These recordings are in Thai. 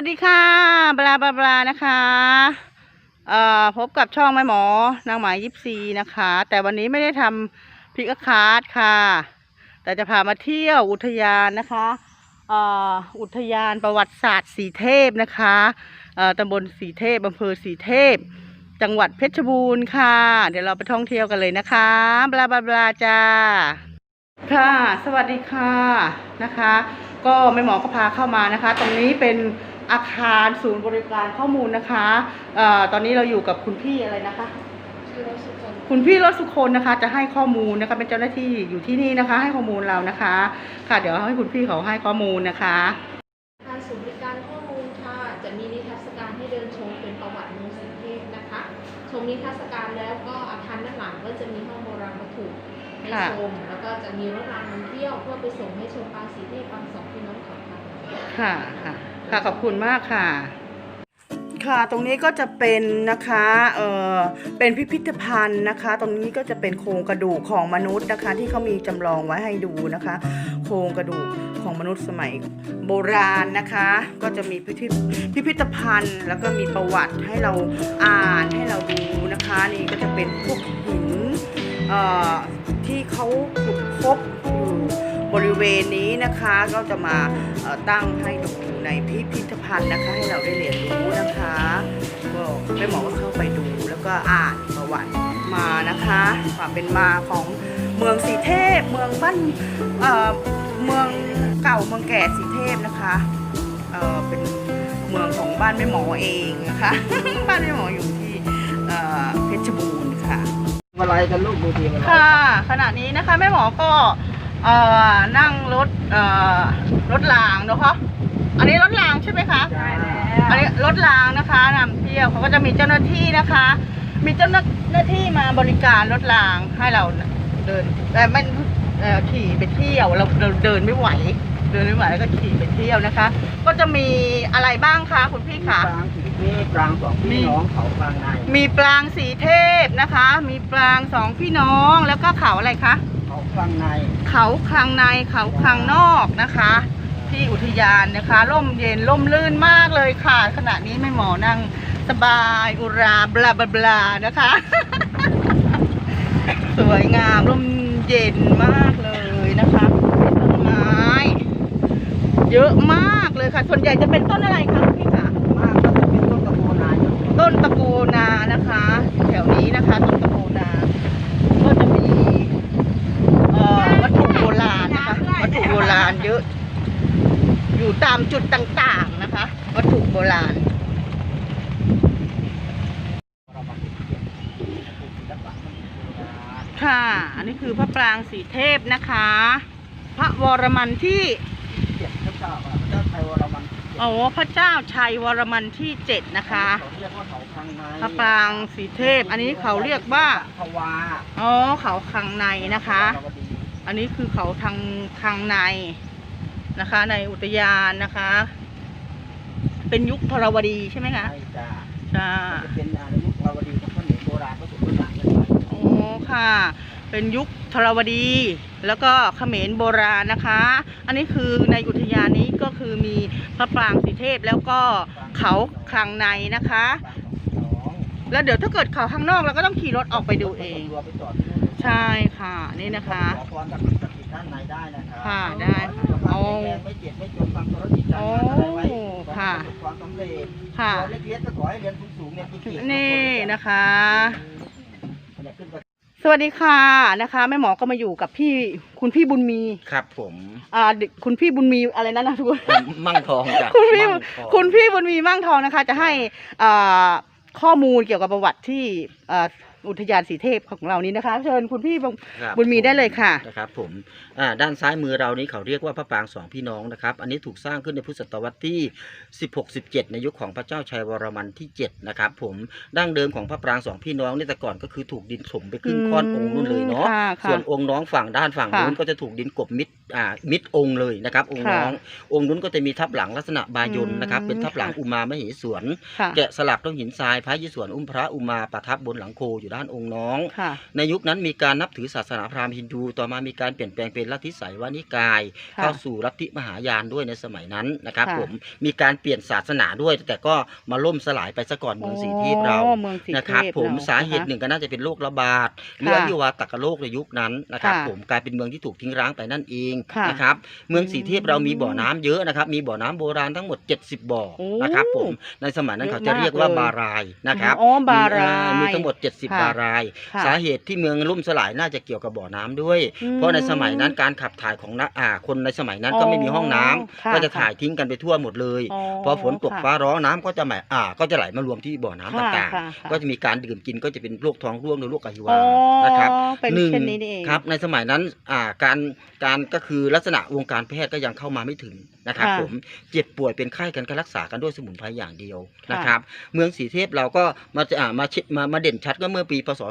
วัสดีค่ะบลาบลาบลานะคะเอ่อพบกับช่องแม่หมอนางหมายยิปซีนะคะ แต่วันนี้ไม่ได้ทำพิกคาร์ดค่ะ แต่จะพามาเที่ยวอุทยานนะคะเอ่ออุทยานประวัติศาสตร์สีเทพนะคะเอ่อตำบลสีเทพอำเภอสีเทพ จังหวัดเพชรบูรณ์ค่ะ เดี๋ยวเราไปท่องเที่ยวกันเลยนะคะบลาบลาบลาจ้าค่ะ สวัสดีค่ะนะคะ ก็แม่หมอก็พาเข้ามานะคะ ตรงนี้เป็น อาคารศูนย์บริการข้อมูลนะคะเอ่อตอนนี้เราอยู่กับคุณพี่อะไรนะคะ ชื่อรสุคนคุณพี่รถสุคนนะคะ จะให้ข้อมูลนะคะเป็นเจ้าหน้าที่อยู่ที่นี่นะคะ ให้ข้อมูลเรานะคะ ค่ะเดี๋ยวให้คุณพี่เขาให้ข้อมูลนะคะ ทางศูนย์บริการข้อมูลค่ะ จะมีนิทรรศการให้เดินชมเป็นประวัติเมืองสีเทพนะคะ ชมนิทรรศการแล้วก็อาคารด้านหลังก็จะมีห้องโบราณวัตถุให้ค่ะ ชม แล้วก็จะมีรถรางนำเที่ยวเพื่อไปส่งให้ชมปางสีเทพปางสองพี่น้องเขาค่ะ ค่ะค่ะ ค่ะขอบคุณมากค่ะ ค่ะตรงนี้ก็จะเป็นนะคะเออเป็นพิพิธภัณฑ์นะคะ ตรงนี้ก็จะเป็นโครงกระดูกของมนุษย์นะคะ ที่เขามีจำลองไว้ให้ดูนะคะ โครงกระดูกของมนุษย์สมัยโบราณนะคะ ก็จะมีพิพิพิพิธภัณฑ์ แล้วก็มีประวัติให้เราอ่านให้เราดูนะคะ นี่ก็จะเป็นพวกหินเอ่อที่เขาขุดพบอยู่บริเวณนี้นะคะ ก็จะมาตั้งให้ดู ในพิพิธภัณฑ์นะคะ ให้เราได้เรียนรู้นะคะก็แม่หมอก็เข้าไปดูแล้วก็อ่านประวัติมานะคะความเป็นมาของเมืองสีเทพ เมืองบ้านเอ่อเมืองเก่าเมืองแก่สีเทพนะคะเอ่อเป็นเมืองของบ้านแม่หมอเองนะคะ บ้านแม่หมออยู่ที่เอ่อเพชรบูรณ์ค่ะอะไรกันลูกดูทีมันอะไรค่ะ ขณะนี้นะคะแม่หมอก็เอ่อนั่งรถเอ่อรถรางเนอะคะ อันนี้รถรางใช่ไหมคะใช่แล้วอันนี้รถรางนะคะนำเที่ยวเขาก็จะมีเจ้าหน้าที่นะคะ มีเจ้าหน้าที่มาบริการรถรางให้เราเดินแต่มันเอ่อขี่ไปเที่ยวเราเราเดินไม่ไหว เดินไม่ไหวแล้วก็ขี่ไปเที่ยวนะคะ ก็จะมีอะไรบ้างคะคุณพี่คะ ปรางสีนี้ปรางสองพี่น้องเขาปรางในมีปรางสีเทพนะคะ มีปรางสองพี่น้องแล้วก็เขาอะไรคะ เขาปรางในเขาคลังในเขาคลังนอกนะคะ ที่อุทยานนะคะร่มเย็นร่มลื่นมากเลยค่ะ ขณะนี้แม่หมอนั่งสบายอุราบลาบลาบลานะคะ สวยงามร่มเย็นมากเลยนะคะต้นไม้เยอะมากเลยค่ะ ส่วนใหญ่จะเป็นต้นอะไรคะพี่คะมากก็จะเป็นต้นตะโพนายต้นตะโกนานะคะ แถวนี้นะคะต้นตะโกนาก็จะมีเอ่อวัตถุโบราณนะคะวัตถุโบราณเยอะอยู่ ตามจุดต่างๆนะคะ วัตถุโบราณ ค่ะ อันนี้คือพระปรางสีเทพนะคะ พระวรมันที่เจ็ดพระเจ้าพระเจ้าไทยวรมันโอ้พระเจ้าชัยวรมันที่เจ็ดนะคะเขาเรียกว่าเขาปรางในพระปรางสีเทพ อันนี้เขาเรียกว่าภาวาอ๋อเขาคังในนะคะ อันนี้คือเขาทางทางใน นะคะ ในอุทยานนะคะ เป็นยุคธรวดีใช่ไหมคะใช่จ้าใช่จะเป็นอายุภาวดีกับข้าวเหนียวโบราณผสมผสานกันไปโอ้ค่ะ เป็นยุคธรวดี แล้วก็เขมรโบราณนะคะ อันนี้คือในอุทยานนี้ก็คือมีพระปรางสีเทพแล้วก็เขาคลังในนะคะสองแล้วเดี๋ยวถ้าเกิดเขาข้างนอกเราก็ต้องขี่รถออกไปดูเองตัวไปจอดที่นู่นใช่ค่ะ นี่นะคะ ขอพรกับ สิ่งศักดิ์สิทธิ์ด้านในได้นะครับค่ะได้ค่ะสุขภาพแข็งแรงไม่เจ็บไม่จนความธุรกิจการงานอะไรไว้โอ้ขอค่ะให้ประสบความสำเร็จค่ะขอเล็กๆก็ขอให้เรียนสูงๆเนี่ยเก่งๆนี่นะคะ เนี่ยขึ้นไปสวัสดีค่ะนะคะแม่หมอก็มาอยู่กับพี่คุณพี่บุญมีครับผมอ่าเด็กคุณพี่บุญมีอะไรนั่นนะทุกคนมั่งทองจ้ะคุณพี่มั่งทองคุณพี่บุญมีมั่งทองนะคะ จะให้อ่าข้อมูลเกี่ยวกับประวัติที่อ่า อุทยานสีเทพของเรานี้นะคะ เชิญคุณพี่บุญครับบุญมีได้เลยค่ะ นะครับผมอ่าด้านซ้ายมือเรานี้เขาเรียกว่าพระปรางสองพี่น้องนะครับ อันนี้ถูกสร้างขึ้นในพุทธศตวรรษที่ 16-17 ในยุคของพระเจ้าชัยวรมันที่ 7 นะครับผมดั้งเดิมของพระปรางสองพี่น้องนี่แต่ก่อนก็คือถูกดินถมไปครึ่งค่อนองค์นู่นเลยเนาะค่ะค่ะส่วนองค์น้องฝั่งด้านฝั่งค่ะนู้นก็จะถูกดินกบมิดอ่ามิดองค์เลยนะครับ องค์ค่ะน้ององค์นู้นก็จะมีทับหลังลักษณะบายนนะครับ อืมเป็นทับหลังค่ะ อุมามเหสวน ค่ะ แกะสลักต้องหินทรายพระยิสวนอุ้มพระอุมาประทับบนหลังโคอยู่ด้านบ้านองค์น้อง ค่ะ ในยุคนั้นมีการนับถือศาสนาพราหมณ์ฮินดู ต่อมามีการเปลี่ยนแปลงเป็นลัทธิไสยวานิกาย ค่ะเข้าสู่ลัทธิมหายานด้วยในสมัยนั้นนะครับ ค่ะ ผมมีการเปลี่ยนศาสนาด้วย แต่ก็มาล่มสลายไปซะก่อนเมืองสีเทพเราอ๋อเมืองสีนะครับเทพผมเรสาเหตุหนึ่งก็น่าจะเป็นโรคระบาดหรืออหิวาตกโรคในยุคนั้นนะครับ ค่ะผมกลายเป็นเมืองที่ถูกทิ้งร้างไปนั่นเองค่ะนะครับ เมืองสีเทพอืมเรามีบ่อน้ำเยอะนะครับ มีบ่อน้ำโบราณทั้งหมด 70 บ่อโอ้นะครับ ผม ในสมัยนั้นเยอะเขาจะเรียกว่าเลยบารายนะครับอ๋อบารายมีทั้งหมด 70 ค่ะบาราย ค่ะสาเหตุที่เมืองล่มสลายน่าจะเกี่ยวกับบ่อน้ำด้วย อืมเพราะในสมัยนั้นการขับถ่ายของนักอ่าคนในสมัยนั้นก็ไม่มีห้องน้ำค่ะก็จะถ่ายทิ้งกันไปทั่วหมดเลยอ๋อพอฝนตกค่ะฟ้าร้องน้ำก็จะไหลอ่า ก็จะไหลมารวมที่บ่อน้ำค่ะต่างค่ะ ๆ ก็จะมีการดื่มกินก็จะเป็นโรคท้องร่วงหรือโรคอหิวาอ๋อนะครับเป็นหนึ่งเช่นนี้นี่เอง ครับในสมัยนั้นอ่าการการก็คือลักษณะวงการแพทย์ก็ยังเข้ามาไม่ถึง นะครับค่ะผมเจ็บป่วยเป็นไข้กันก็รักษากันด้วยสมุนไพรอย่างเดียวค่ะนะครับเมืองสีเทพเราก็มาอ่ามาชิมามาเด่นชัดก็เมื่อปีพศ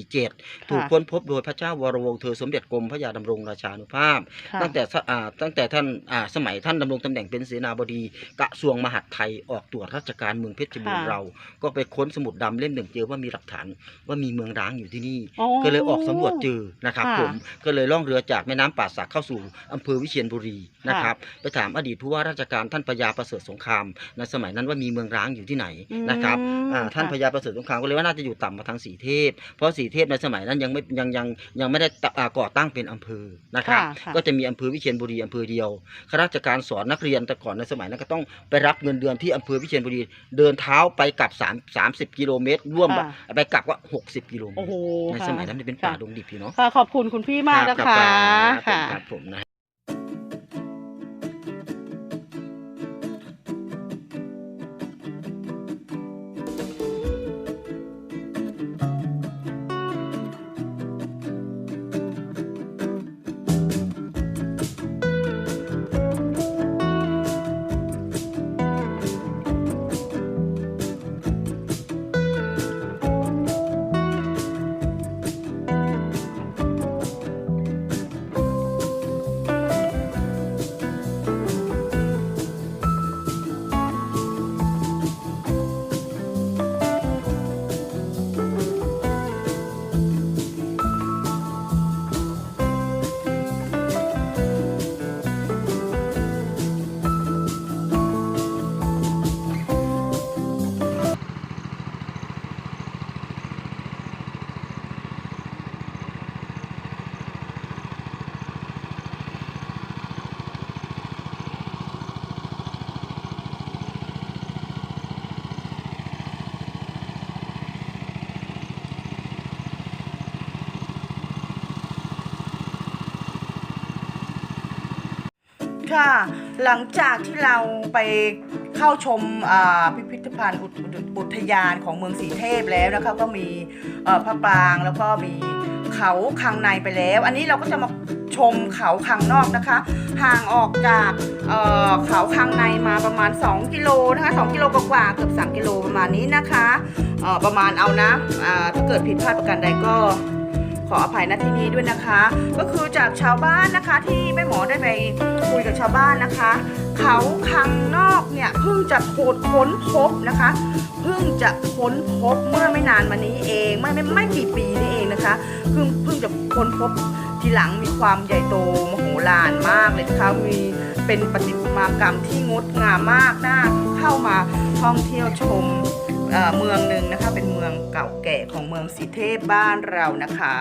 2447 ถูกค้นพบโดยพระเจ้าวรวงศ์เธอสมเด็จกรมพระยาดำรงราชานุภาพค่ะตั้งแต่สอ่าตั้งแต่ท่านอ่าสมัยท่านดำรงตำแหน่งเป็นเสนาบดีกระทรวงมหาดไทยออกตรวจราชการเมืองเพชรบูรณ์ค่ะเรา ก็ไปค้นสมุดดำเล่มหนึ่งเจอว่ามีหลักฐานว่ามีเมืองร้างอยู่ที่นี่อ๋อก็เลยออกสำรวจเจอนะครับค่ะผมก็เลยล่องเรือจากแม่น้ำป่าสักเข้าสู่อำเภอวิเชียรบุรีนะครับไปถามอดีตผู้ว่าราชการท่านพญาประเสริฐสงครามในสมัยนั้นว่ามีเมืองร้างอยู่ที่ไหนนะครับอืมอ่าท่านพค่ะญาประเสริฐสงครามก็เลยว่าน่าจะอยู่ต่ำมาทางสีเทพ เพราะสีเทพในสมัยนั้นยังไม่ยังยังยังไม่ได้ตะอ่าก่อตั้งเป็นอำเภอนะครับค่ะค่ะก็จะมีอำเภอวิเชียรบุรีอำเภอเดียวข้าราชการสอนนักเรียนแต่ก่อนในสมัยนั้นก็ต้องไปรับเงินเดือนที่อำเภอวิเชียรบุรีเดินเท้าไปกลับ3 30 กิโลเมตรร่วมค่ะไปกลับก็ 60 กิโลเมโอ้ตรโหในค่ะสมัยนั้นมันเป็นป่าค่ะดงดิบพี่เนาะค่ะขอบคุณคุณพี่มากนะรับคะครับค่ะครับผมนะ ค่ะ หลังจากที่เราไปเข้าชมพิพิธภัณฑ์อุทยานของเมืองสีเทพแล้วนะคะก็มีพระปรางแล้วก็มีเขาคังในไปแล้ว อันนี้เราก็จะมาชมเขาคังนอกนะคะ ห่างออกจากเเขาคังในมาประมาณ 2 กิโลนะคะ2กิโลกว่าเกือบ3กิโลประมาณนี้นะคะประมาณเอานะถ้าเกิดผิดพลาดประการใดก็ ขออภัยณที่นี้ด้วยนะคะ ก็คือจากชาวบ้านนะคะที่แม่หมอได้ไปคุยกับชาวบ้านนะคะ เขาคังนอกเนี่ยเพิ่งจะโคดค้นพบนะคะเพิ่งจะค้นพบเมื่อไม่นานมานี้เองไม่ไม่ไม่กี่ปีนี้เองนะคะเพิ่งเพิ่งจะค้นพบทีหลังมีความใหญ่โตมโหฬารมากเลยนะคะมีเป็นประติมากรรมที่งดงามมากน่าเข้ามาท่องเที่ยวชม เอ่อเมืองหนึ่งนะคะ เป็นเมืองเก่าแก่ของเมืองสีเทพบ้านเรานะคะ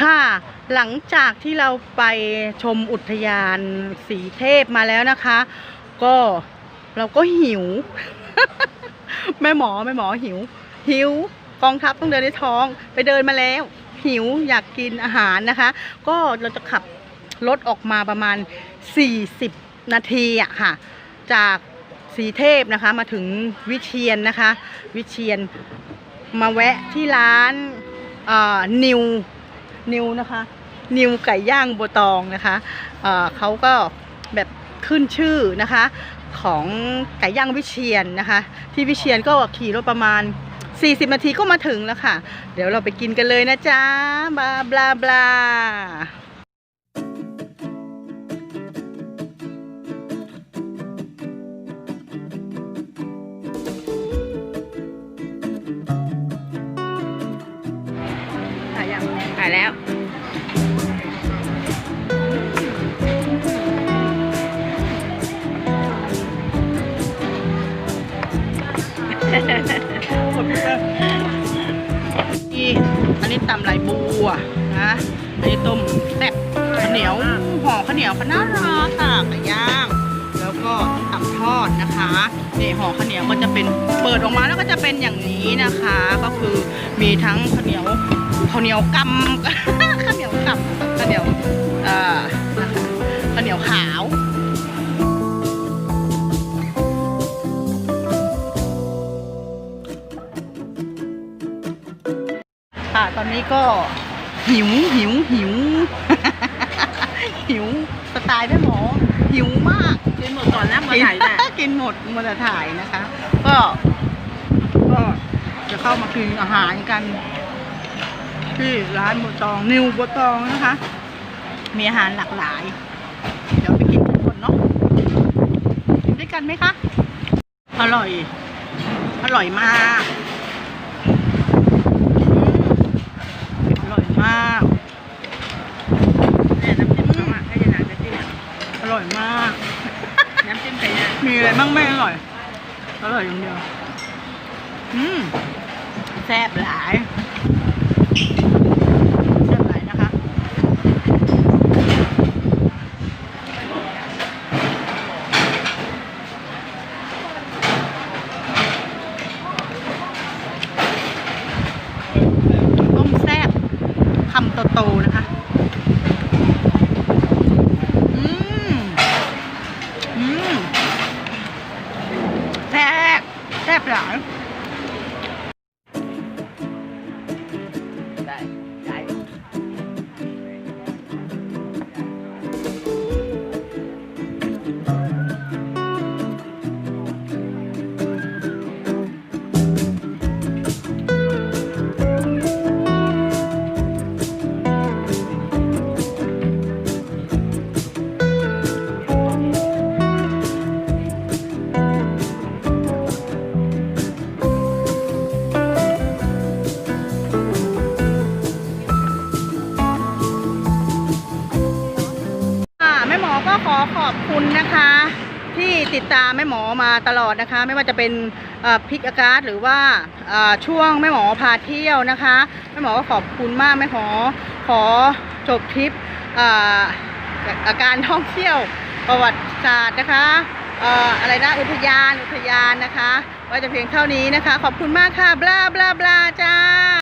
ค่ะหลังจากที่เราไปชมอุทยานสีเทพมาแล้วนะคะ ก็เราก็หิว แม่หมอแม่หมอหิว หิวกองทัพต้องเดินในท้อง ไปเดินมาแล้ว หิวอยากกินอาหารนะคะ ก็เราจะขับรถออกมาประมาณ 40 นาทีอะค่ะ จากสีเทพนะคะมาถึงวิเชียนนะคะ วิเชียนมาแวะที่ร้านอ่อนิวนิวนะคะนิวไก่ย่างโบวตองนะคะเอ่อเขาก็แบบขึ้นชื่อนะคะ ของไก่ย่างวิเชียนนะคะ ที่วิเชียนก็ขี่รถประมาณ 40 นาทีก็มาถึงแล้วค่ะ เดี๋ยวเราไปกินกันเลยนะจ๊ะบลาบลาบลาถ่ายยังถ่ายแล้ว นี่อันนี้ตำไหลบัวนะอันนี้ต้มแซ่บข้าวเหนียวห่อข้าวเหนียวพะน่ารักค่ะไก่ย่างแล้วก็ตับทอดนะคะนี่ห่อข้าวเหนียวก็จะเป็นเปิดออกมาแล้วก็จะเป็นอย่างนี้นะคะ ก็คือมีทั้งข้าวเหนียวข้าวเหนียวกำข้าวเหนียวกำข้าวเหนียวอ่อนะคะข้าวเหนียวขาว ก็หิวหิวหิว หิวสไตล์แม่หมอ หิวมากกินหมดก่อนนะมาถ่ายน่ะกินหมดมาแต่ถ่ายนะคะ ก็ ก็จะเข้ามากินอาหารกัน ที่ร้านบัวตองนิวบัวตองนะคะ มีอาหารหลากหลาย เดี๋ยวไปกินกันก่อนเนาะกินด้วยกันไหมคะ อร่อย อร่อยมากอืมอร่อยมาก เนี่ยน้ำจิ้มเขาอะให้ยายนางจะจิ้มอร่อยมาก น้ำจิ้มไก่ย่างมีอะไรบ้างไม่อร่อย อร่อยอย่างเดียว อืมแซ่บหลายแซ่บหลายนะคะ ต้มแซ่บคำโตๆนะคะ ขอขอบคุณนะคะ ที่ติดตามแม่หมอมาตลอดนะคะ ไม่ว่าจะเป็นพิกอากาศหรือว่าช่วงแม่หมอพาเที่ยวนะคะแม่หมอก็ขอบคุณมากแม่หมอขอจบทริปอาการท่องเที่ยวประวัติศาสตร์นะคะอออะไรนะอุทยานอุทยานนะคะไว้แต่เพียงเท่านี้นะคะ ขอบคุณมากค่ะบลาบลาบลาจ้า